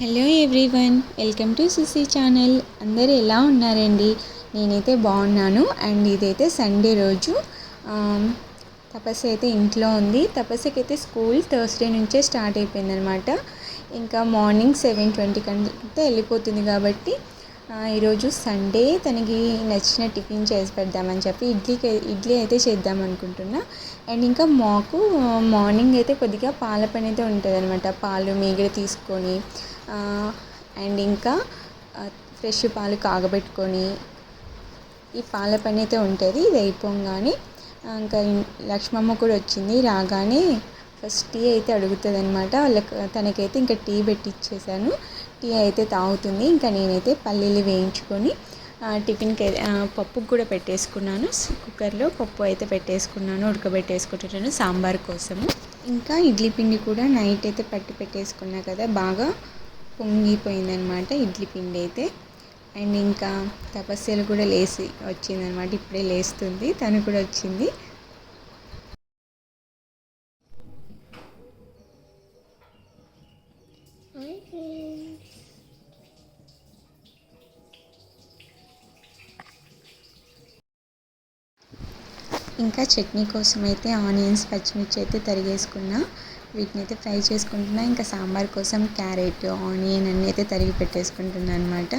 Hello everyone welcome to Susi channel. అందరు ఎలా ఉన్నారండి? నేనైతే బాగున్నాను. అండ్ ఇదైతే సండే రోజు. తపస్సు అయితే ఇంట్లో ఉంది. తపస్సుకి అయితే స్కూల్ థర్స్డే నుంచే స్టార్ట్ అయిపోయింది అనమాట ఇంకా మార్నింగ్ సెవెన్ ట్వంటీ కంటే వెళ్ళిపోతుంది కాబట్టి ఈరోజు సండే. తనకి నచ్చిన టిఫిన్ చేసి పెడదామని చెప్పి ఇడ్లీకి ఇడ్లీ అయితే చేద్దాం అనుకుంటున్నా. అండ్ ఇంకా మాకు మార్నింగ్ అయితే కొద్దిగా పాల పని అయితే ఉంటుంది అనమాట పాలు మీగడ తీసుకొని అండ్ ఇంకా ఫ్రెష్ పాలు కాగబెట్టుకొని ఈ పాల పని అయితే ఉంటుంది ఇది అయిపోగానే ఇంకా లక్ష్మమ్మ కూడా వచ్చింది రాగానే ఫస్ట్ టీ అయితే అడుగుతుంది అనమాట వాళ్ళకి తనకైతే ఇంకా టీ పెట్టిచ్చేసాను. టీ అయితే తాగుతుంది ఇంకా నేనైతే పల్లీలు వేయించుకొని టిఫిన్కి అయితే- పప్పుకు కూడా పెట్టేసుకున్నాను. కుక్కర్లో పప్పు అయితే పెట్టేసుకున్నాను ఉడకబెట్టేసుకుంటున్నాను సాంబార్ కోసము. ఇంకా ఇడ్లీ పిండి కూడా నైట్ అయితే పట్టి పెట్టేసుకున్నా కదా బాగా పొంగిపోయిందనమాట ఇడ్లీ పిండి అయితే అండ్ ఇంకా తపస్సులు కూడా లేచి వచ్చిందనమాట ఇప్పుడే లేస్తుంది తను కూడా వచ్చింది. ఇంకా చట్నీ కోసం అయితే ఆనియన్స్ పచ్చిమిర్చి అయితే తరిగేసుకున్నా. వీటిని అయితే ఫ్రై చేసుకుంటున్నా. ఇంకా సాంబార్ కోసం క్యారెట్ ఆనియన్ అన్నీ అయితే తరిగి పెట్టేసుకుంటున్నా అనమాట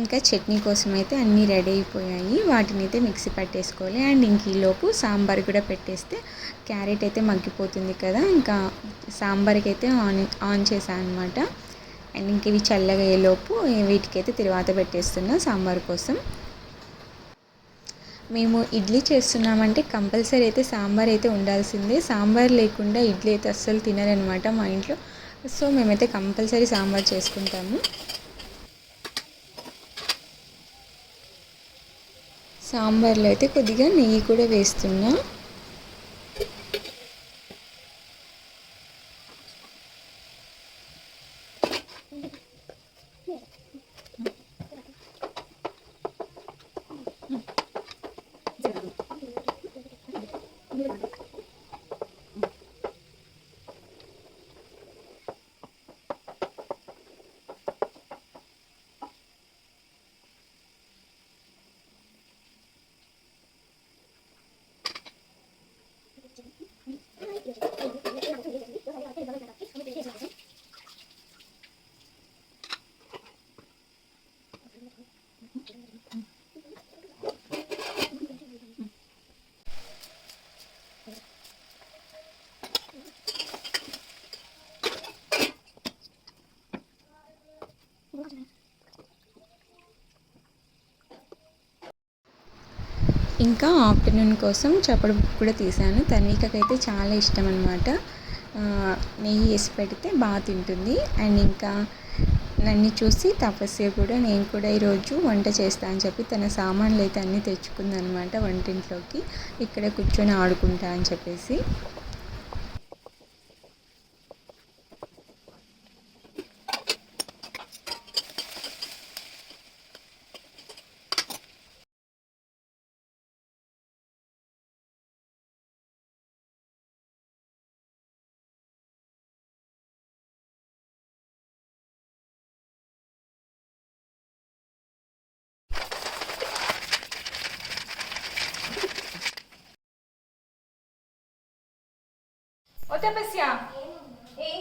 ఇంకా చట్నీ కోసం అయితే అన్నీ రెడీ అయిపోయాయి. వాటిని అయితే మిక్సీ పట్టేసుకోవాలి. అండ్ ఇంక ఈలోపు సాంబార్ కూడా పెట్టేస్తే క్యారెట్ అయితే మగ్గిపోతుంది కదా. ఇంకా సాంబార్కి అయితే ఆన్ ఆన్ చేశాను అనమాట అండ్ ఇంక ఇవి చల్లగా అయ్యేలోపు వీటికైతే తిరువాత పెట్టేస్తున్నా సాంబార్ కోసం. మేము ఇడ్లీ చేస్తున్నామంటే కంపల్సరీ అయితే సాంబార్ అయితే ఉండాల్సిందే. సాంబార్ లేకుండా ఇడ్లీ అయితే అస్సలు తినరనమాట మా ఇంట్లో. సో మేమైతే కంపల్సరీ సాంబార్ చేసుకుంటాము. సాంబార్లో అయితే కొద్దిగా నెయ్యి కూడా వేస్తున్నా. ఇంకా ఆఫ్టర్నూన్ కోసం చప్పడు కూడా తీసాను తన్వికకైతే చాలా ఇష్టం అనమాట నెయ్యి వేసి పెడితే బాగా తింటుంది. అండ్ ఇంకా నన్ను చూసి తపస్య కూడా నేను కూడా ఈరోజు వంట చేస్తా అని చెప్పి తన సామాన్లు అయితే అన్నీ తెచ్చుకుందనమాట వంటింట్లోకి. ఇక్కడ కూర్చొని ఆడుకుంటా అని చెప్పేసి. ఓ తపస్య ఏం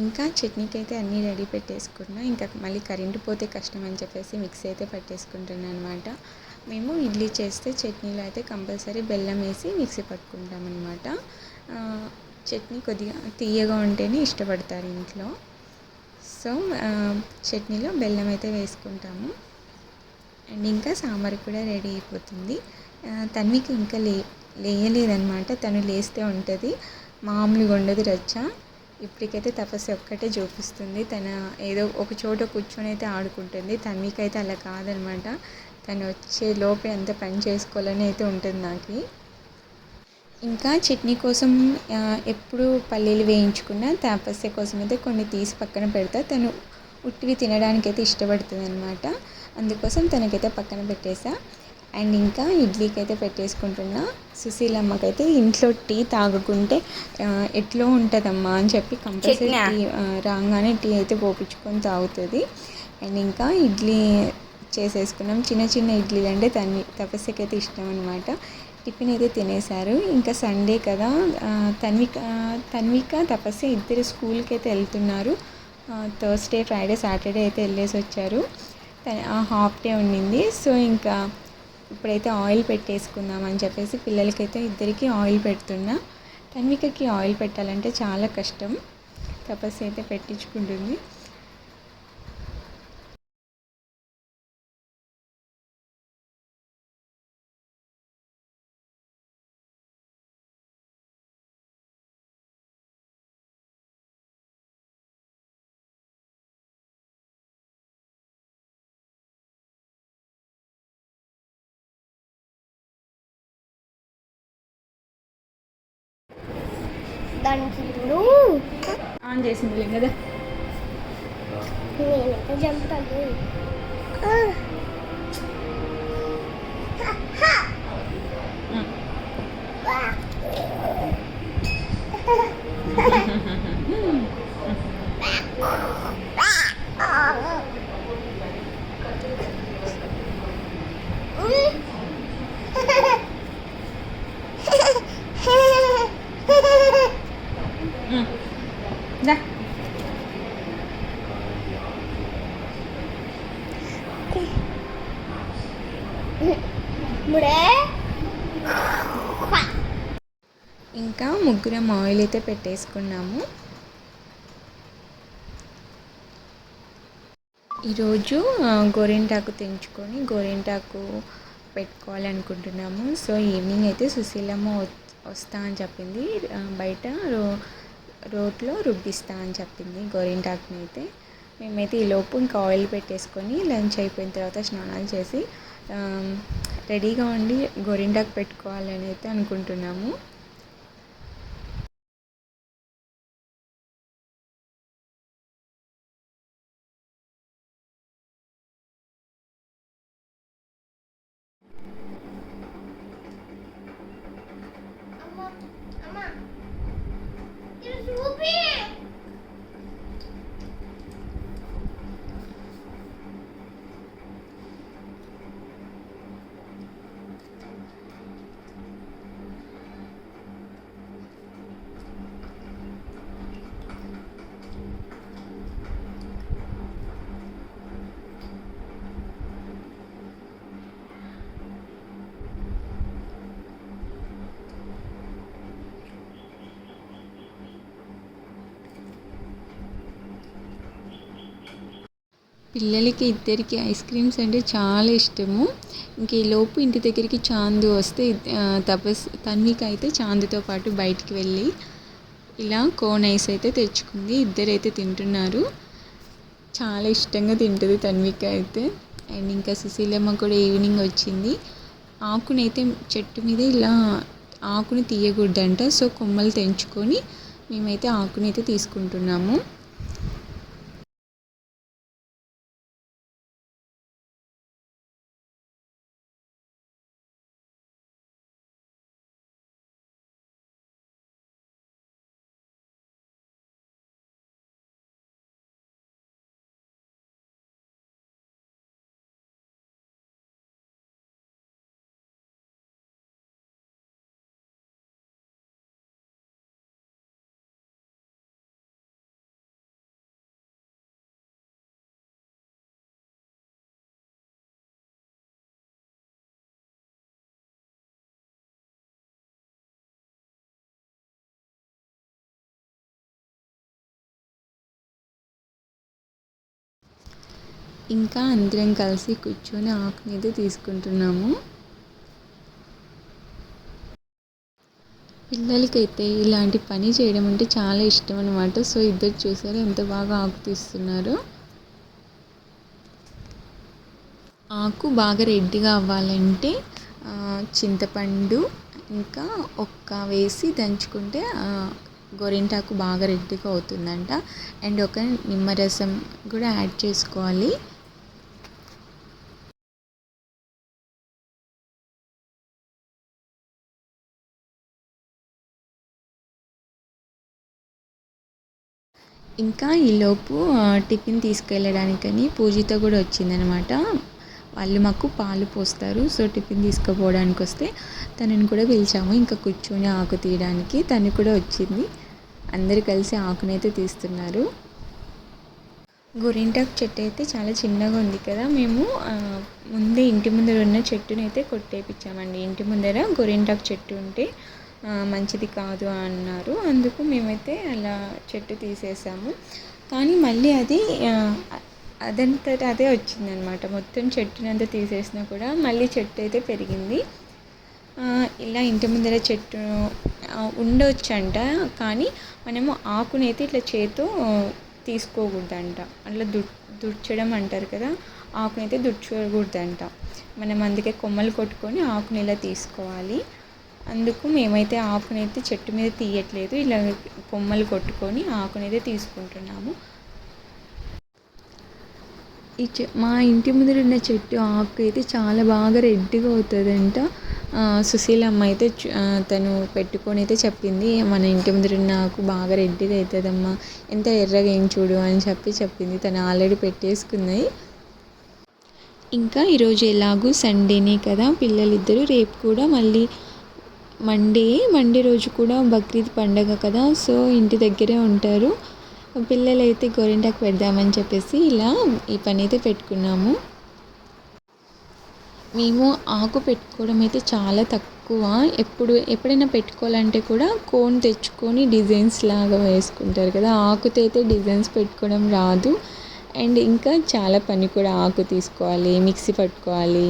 ఇంకా చట్నీకి అయితే అన్నీ రెడీ పెట్టేసుకున్నా. ఇంకా మళ్ళీ కరెంటు పోతే కష్టం అని చెప్పేసి మిక్సీ అయితే పట్టేసుకుంటున్నాను అనమాట మేము ఇడ్లీ చేస్తే చట్నీలో అయితే కంపల్సరీ బెల్లం వేసి మిక్సీ పట్టుకుంటాం అనమాట చట్నీ కొద్దిగా తీయగా ఉంటేనే ఇష్టపడతారు ఇంట్లో. సో చట్నీలో బెల్లం అయితే వేసుకుంటాము. అండ్ ఇంకా సాంబార్ కూడా రెడీ అయిపోతుంది. తన్వికి ఇంకా లే లేయలేదనమాట తను లేస్తే ఉంటుంది. మామూలుగా ఉండదు రచ్చ. ఇప్పటికైతే తపస్సు ఒక్కటే చూపిస్తుంది. తన ఏదో ఒక చోట కూర్చొని అయితే ఆడుకుంటుంది. తన్వికైతే అలా కాదనమాట. తను వచ్చే లోపే అంత పని చేసుకోవాలని అయితే ఉంటుంది నాకు. ఇంకా చట్నీ కోసం ఎప్పుడు పల్లీలు వేయించుకున్న తపస్య కోసం అయితే కొన్ని తీసి పక్కన పెడతా. తను ఉట్టివి తినడానికైతే ఇష్టపడుతుంది అనమాట అందుకోసం తనకైతే పక్కన పెట్టేసా. అండ్ ఇంకా ఇడ్లీకి అయితే పెట్టేసుకుంటున్నా. సుశీలమ్మకైతే ఇంట్లో టీ తాగకుంటే ఎట్లో ఉంటుందమ్మా అని చెప్పి కంపల్సరీ టీ రాగానే టీ అయితే పోపించుకొని తాగుతుంది. అండ్ ఇంకా ఇడ్లీ చేసేసుకున్నాం. చిన్న చిన్న ఇడ్లీలు అంటే తన్వి తపస్సుకైతే ఇష్టం అనమాట టిఫిన్ అయితే తినేశారు. ఇంకా సండే కదా తన్విక తన్విక తపస్సు ఇద్దరు స్కూల్కి అయితే వెళ్తున్నారు థర్స్డే ఫ్రైడే సాటర్డే అయితే వెళ్ళేసి వచ్చారు హాఫ్ డే ఉండింది సో ఇంకా ఇప్పుడైతే ఆయిల్ పెట్టేసుకుందాం అని చెప్పేసి పిల్లలకైతే ఇద్దరికి ఆయిల్ పెడుతున్నా. తన్వికకి ఆయిల్ పెట్టాలంటే చాలా కష్టం. తపస్సు అయితే పెట్టించుకుంటుంది దానికి ఇప్పుడు ఆన్ చేసింది కదా నేనైతే చంపుతాను దా ముడే గ్రామ్ ఆయిల్ అయితే పెట్టేసుకున్నాము. ఈరోజు గోరింటాకు తెంచుకొని గోరింటాకు పెట్టుకోవాలనుకుంటున్నాము. సో ఈవినింగ్ అయితే సుశీలమ్మ వస్తా అని చెప్పింది. బయట రో రోట్లో రుబ్బిస్తా అని చెప్పింది గోరింటాకుని అయితే. మేమైతే ఈ లోపు ఇంకా ఆయిల్ పెట్టేసుకొని లంచ్ అయిపోయిన తర్వాత స్నానాలు చేసి రెడీగా ఉండి గోరింటాకు పెట్టుకోవాలని అయితే అనుకుంటున్నాము. అమ్మా ఇది పిల్లలకి ఇద్దరికి ఐస్ క్రీమ్స్ అంటే చాలా ఇష్టము. ఇంక ఈ లోపు ఇంటి దగ్గరికి చాందు వస్తే తపస్ తన్విక అయితే చాందుతో పాటు బయటికి వెళ్ళి ఇలా కోన్ ఐస్ అయితే తెచ్చుకుంది. ఇద్దరైతే తింటున్నారు. చాలా ఇష్టంగా తింటుంది తన్విక అయితే. అండ్ ఇంకా సుశీలమ్మ కూడా ఈవినింగ్ వచ్చింది. ఆకునైతే చెట్టు మీద ఇలా ఆకుని తీయకూడదంట. సో కొమ్మలు తెంచుకొని మేమైతే ఆకుని అయితే తీసుకుంటున్నాము. ఇంకా అందరం కలిసి కూర్చొని ఆకునైతే తీసుకుంటున్నాము. పిల్లలకైతే ఇలాంటి పని చేయడం అంటే చాలా ఇష్టం అనమాట సో ఇద్దరు చూసారు ఎంత బాగా ఆకు తీస్తున్నారు. ఆకు బాగా రెడ్డిగా అవ్వాలంటే చింతపండు ఇంకా ఒక్క వేసి దంచుకుంటే గోరింటాకు బాగా రెడ్డిగా అవుతుందంట. అండ్ ఒక నిమ్మరసం కూడా యాడ్ చేసుకోవాలి. ఇంకా ఈలోపు టిఫిన్ తీసుకెళ్ళడానికని పూజిత కూడా వచ్చిందనమాట. వాళ్ళు మాకు పాలు పోస్తారు సో టిఫిన్ తీసుకుపోవడానికి వస్తే తనని కూడా పిలిచాము. ఇంకా కూర్చొని ఆకు తీయడానికి తను కూడా వచ్చింది. అందరు కలిసి ఆకునైతే తీస్తున్నారు. గోరింటాకు చెట్టు అయితే చాలా చిన్నగా ఉంది కదా. మేము ముందే ఇంటి ముందర ఉన్న చెట్టునైతే కొట్టేపించామండి ఇంటి ముందర గోరింటాకు చెట్టు ఉంటే మంచిది కాదు అన్నారు. అందుకు మేమైతే అలా చెట్టు తీసేసాము. కానీ మళ్ళీ అది అదంతట అదే వచ్చిందనమాట మొత్తం చెట్టునంతా తీసేసినా కూడా మళ్ళీ చెట్టు అయితే పెరిగింది ఇలా ఇంటి ముందర చెట్టు ఉండవచ్చంట ఉండొచ్చంట. కానీ మనము ఆకునైతే ఇట్లా చేతితో తీసుకోకూడదంట. అట్లా దు దుడ్చడం అంటారు కదా ఆకునైతే దుడ్చకూడదంట. మనం అందుకే కొమ్మలు కొట్టుకొని ఆకుని ఇలా తీసుకోవాలి. అందుకు మేమైతే ఆకునైతే చెట్టు మీద తీయట్లేదు. ఇలా కొమ్మలు కొట్టుకొని ఆకునైతే తీసుకుంటున్నాము. ఈ చె మా ఇంటి ముందర ఉన్న చెట్టు ఆకు అయితే చాలా బాగా రెడ్గా అవుతుందంట. సుశీలమ్మ అయితే తను పెట్టుకొని అయితే చెప్పింది మన ఇంటి ముందర ఉన్న ఆకు బాగా రెడ్గా అవుతుందమ్మా. ఎంత ఎర్రగా ఏం చూడు అని చెప్పి చెప్పింది. తను ఆల్రెడీ పెట్టేసుకుంది ఇంకా ఈరోజు ఎలాగూ సండేనే కదా. పిల్లలిద్దరూ రేపు కూడా మళ్ళీ మండే మండే రోజు కూడా బక్రీద్ పండగ కదా సో ఇంటి దగ్గరే ఉంటారు. పిల్లలైతే గోరింటాకు పెడదామని చెప్పేసి ఇలా ఈ పని అయితే పెట్టుకున్నాము. మేము ఆకు పెట్టుకోవడం అయితే చాలా తక్కువ. ఎప్పుడు ఎప్పుడైనా పెట్టుకోవాలంటే కూడా కోన్ తెచ్చుకొని డిజైన్స్ లాగా వేసుకుంటారు కదా ఆకుతో అయితే డిజైన్స్ పెట్టుకోవడం రాదు. అండ్ ఇంకా చాలా పని కూడా ఆకు తీసుకోవాలి మిక్సీ పట్టుకోవాలి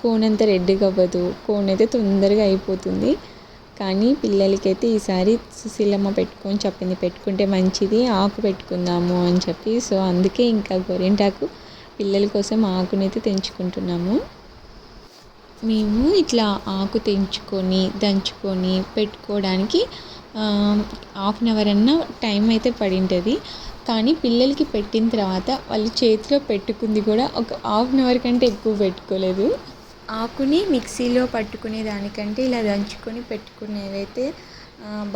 కోన్ అంత రెడ్గా అవ్వదు కోన్ అయితే తొందరగా అయిపోతుంది. కానీ పిల్లలకైతే ఈసారి సుశీలమ్మ పెట్టుకొని చెప్పింది పెట్టుకుంటే మంచిది ఆకు పెట్టుకుందాము అని చెప్పి. సో అందుకే ఇంకా గోరింటాకు పిల్లల కోసం ఆకునైతే తెంచుకుంటున్నాము. మేము ఇట్లా ఆకు తెంచుకొని దంచుకొని పెట్టుకోవడానికి హాఫ్ అన్ అవర్ అన్న టైం అయితే పడింటుంది. కానీ పిల్లలకి పెట్టిన తర్వాత వాళ్ళు చేతిలో పెట్టుకుంది కూడా ఒక హాఫ్ అన్ అవర్ కంటే ఎక్కువ పెట్టుకోలేదు. ఆకుని మిక్సీలో పట్టుకునే దానికంటే ఇలా దంచుకొని పెట్టుకునేదైతే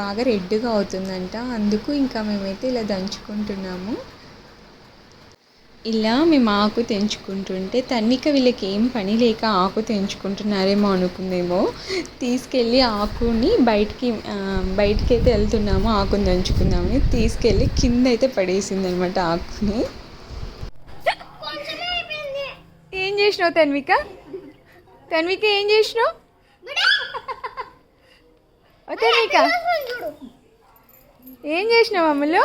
బాగా రెడ్గా అవుతుందంట. అందుకు ఇంకా మేమైతే ఇలా దంచుకుంటున్నాము. ఇలా మేము ఆకు తెంచుకుంటుంటే తన్నిక వీళ్ళకి ఏం పని లేక ఆకు తెంచుకుంటున్నారేమో అనుకుందేమో తీసుకెళ్ళి ఆకుని బయటికి బయటికి అయితే వెళ్తున్నాము ఆకుని తెంచుకుందామని తీసుకెళ్ళి కింద అయితే పడేసింది అనమాట ఆకుని ఏం చేసినావు తన్విక తన్విక ఏం చేసినావు తన్విక ఏం చేసినావు అమ్మలో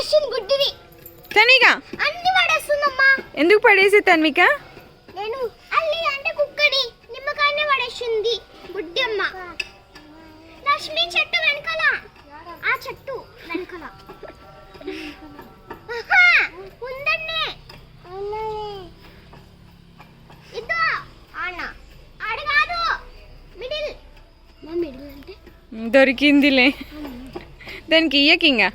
పడేస్తుంది గుడ్డిది తన్విక అన్ని పడేస్తుందమ్మా. ఎందుకు పడేసి తన్విక? నేను అల్లి అంటే కుక్కడి నిమ్మకాయనే పడేసింది. బుడ్డి అమ్మ. లక్ష్మి చెట్టు వెనకాల. ఆ చెట్టు వెనకాల. ఉందండి ఇదో ఆన. ఆడు కాదు మిడిల్. మా మిడిల్ అంటే దొరికిందిలే. దానికి ఇయ్యకింగా?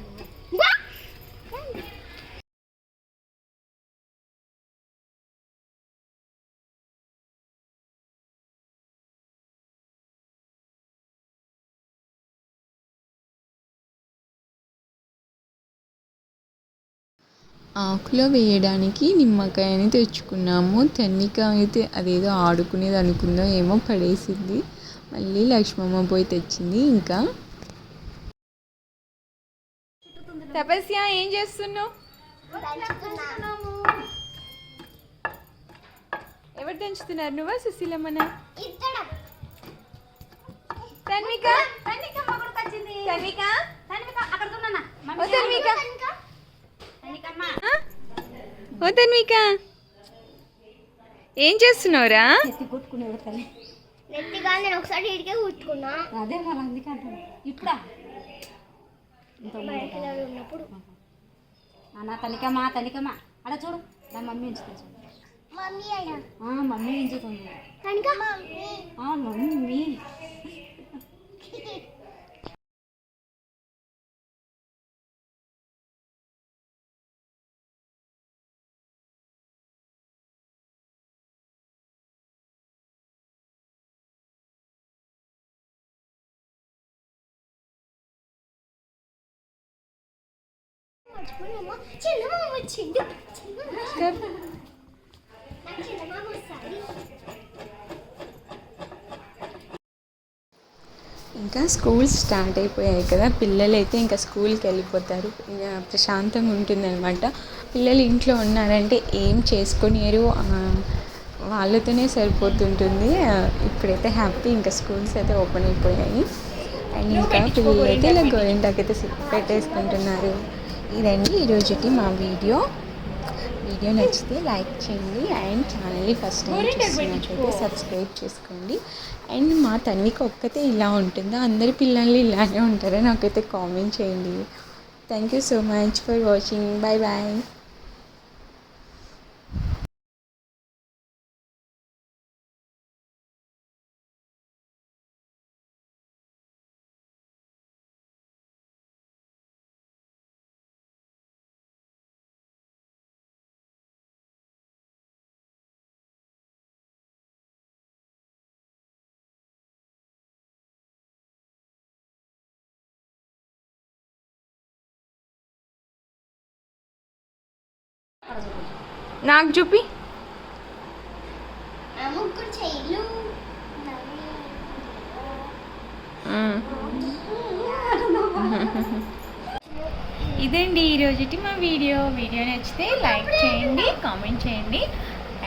ఆకులో వేయడానికి నిమ్మకాయని తెచ్చుకున్నాము తన్నిక అయితే అదేదో ఆడుకునేది అనుకుందో ఏమో పడేసింది మళ్ళీ లక్ష్మమ్మ పోయి తెచ్చింది ఇంకా తపస్య ఏం చేస్తున్నావు. ఎవరు తెంచుతున్నారు నువ్వా సుశీలమ్మన. తన్విక తన్విక. తన్విక తన్విక? ఓ తన్విక. ఏం చేస్తున్నావురా? నెత్తిగా నేను ఒకసారి ఇడికే కుట్టుకున్నా. అదే ఇప్పుడా? ఉన్నప్పుడు. అన్న తనికమ్మా తనికమ్మా అలా చూడు. నా మమ్మీ ఎంచుతుంది చూడు. మమ్మీ అయినా మమ్మీ ఎంచుతుంది తనిక మమ్మీ ఆ, మమ్మీ. చిన్నమామ వచ్చిండు చిన్నమామ వస్తాడు ఇంకా స్కూల్ స్టార్ట్ అయిపోయాయి కదా. పిల్లలు అయితే ఇంకా స్కూల్కి వెళ్ళిపోతారు. ఇంకా ప్రశాంతంగా ఉంటుందన్నమాట. పిల్లలు ఇంట్లో ఉన్నారంటే ఏం చేసుకునేరు? వాళ్ళతోనే సరిపోతుంటుంది. ఇప్పుడైతే హ్యాపీ ఇంకా స్కూల్స్ అయితే ఓపెన్ అయిపోయాయి. అండ్ ఇంకా పిల్లలు అయితే ఇలా గోరింటాకైతే పెట్టేసుకుంటున్నారు. ఇదండి ఈరోజుకి మా వీడియో. వీడియో నచ్చితే లైక్ చేయండి అండ్ ఛానల్ని ఫస్ట్ టైం చూస్తున్నట్లయితే సబ్స్క్రైబ్ చేసుకోండి. అండ్ మా తన్విక ఒక్కతే ఇలా ఉంటుందా? అందరి పిల్లలు ఇలానే ఉంటారా? నాకైతే కామెంట్ చేయండి. Thank you so much for watching. Bye bye నాకు చూపి. ఇదండి ఈరోజుటి మా వీడియో? వీడియో నచ్చితే లైక్ చేయండి కామెంట్ చేయండి.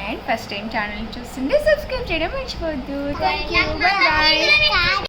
అండ్ ఫస్ట్ టైం ఛానల్ చూస్తుంటే సబ్స్క్రైబ్ చేయడం మర్చిపోవద్దు. Thank you bye bye